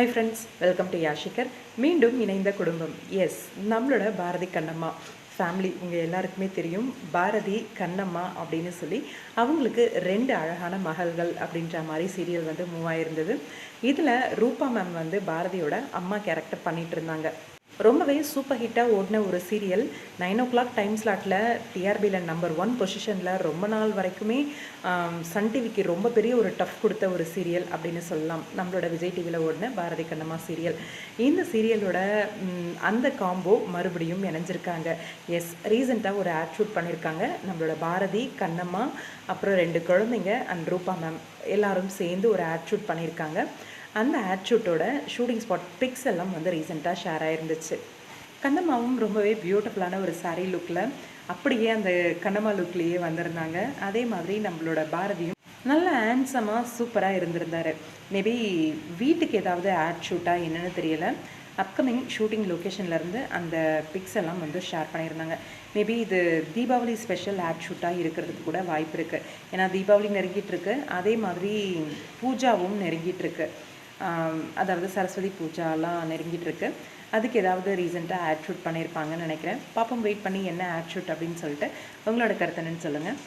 High friends welcome to யாஷிகர் மீண்டும் இணைந்த குடும்பம். எஸ் நம்மளோட பாரதி கண்ணம்மா. ஃபேமிலி உங்கள் எல்லாருக்குமே தெரியும். பாரதி கண்ணம்மா அப்படின்னு சொல்லி அவங்களுக்கு ரெண்டு அழகான மகள்கள் அப்படின்ற மாதிரி சீரியல் வந்து மூவ் ஆயிருந்தது. இதில் ரூபா மேம் வந்து பாரதியோட அம்மா கேரக்டர் பண்ணிகிட்டு இருந்தாங்க. ரொம்பவே சூப்பர் ஹிட்டாக ஓடின ஒரு serial nine o'clock time ஸ்லாட்டில் டிஆர்பியில் நம்பர் ஒன் பொசிஷனில் ரொம்ப நாள் வரைக்குமே சன் டிவிக்கு ரொம்ப பெரிய ஒரு டஃப் கொடுத்த ஒரு சீரியல் அப்படின்னு சொல்லலாம். நம்மளோட விஜய் டிவியில் ஓடின பாரதி கண்ணம்மா சீரியல் இந்த சீரியலோட அந்த காம்போ மறுபடியும் இணைஞ்சிருக்காங்க. எஸ் ரீசெண்டாக ஒரு ஆட் ஷூட் பண்ணியிருக்காங்க நம்மளோட பாரதி கண்ணம்மா அப்புறம் ரெண்டு குழந்தைங்க அண்ட் ரூபா மேம் எல்லாரும் சேர்ந்து ஒரு ஆட் ஷூட் பண்ணியிருக்காங்க அந்த ஆட் ஷூட்டோட ஷூட்டிங் ஸ்பாட் பிக்ஸ் எல்லாம் வந்து ரீசெண்டாக ஷேர் ஆயிருந்துச்சு. கண்ணம்மாவும் ரொம்பவே பியூட்டிஃபுல்லான ஒரு சாரீ லுக்கில் அப்படியே அந்த கண்ணம்மா லுக்லேயே வந்திருந்தாங்க. அதே மாதிரி நம்மளோட பாரதியும் நல்ல ஹேண்ட்ஸமாக சூப்பராக இருந்திருந்தார். மேபி வீட்டுக்கு ஏதாவது ஆட் ஷூட்டாக என்னென்னு தெரியலை. அப்கமிங் ஷூட்டிங் லொக்கேஷன்லேருந்து அந்த பிக்ஸ் எல்லாம் வந்து ஷேர் பண்ணியிருந்தாங்க. மேபி இது தீபாவளி ஸ்பெஷல் ஆட் ஷூட்டாக இருக்கிறதுக்கு கூட வாய்ப்பு இருக்குது ஏன்னா தீபாவளி நெருங்கிட்டு இருக்கு. அதே மாதிரி பூஜாவும் நெருங்கிட்டு இருக்கு. அதாவது சரஸ்வதி பூஜாலாம் நெருங்கிட்டு இருக்கு அதுக்கு ஏதாவது ரீசெண்டாக ஆட் ஷூட் பண்ணியிருப்பாங்கன்னு நினைக்கிறேன். பாப்போம் வெயிட் பண்ணி என்ன ஆட் ஷூட் அப்படின்னு சொல்லிட்டு. உங்களோட கருத்து என்னன்னு சொல்லுங்கள்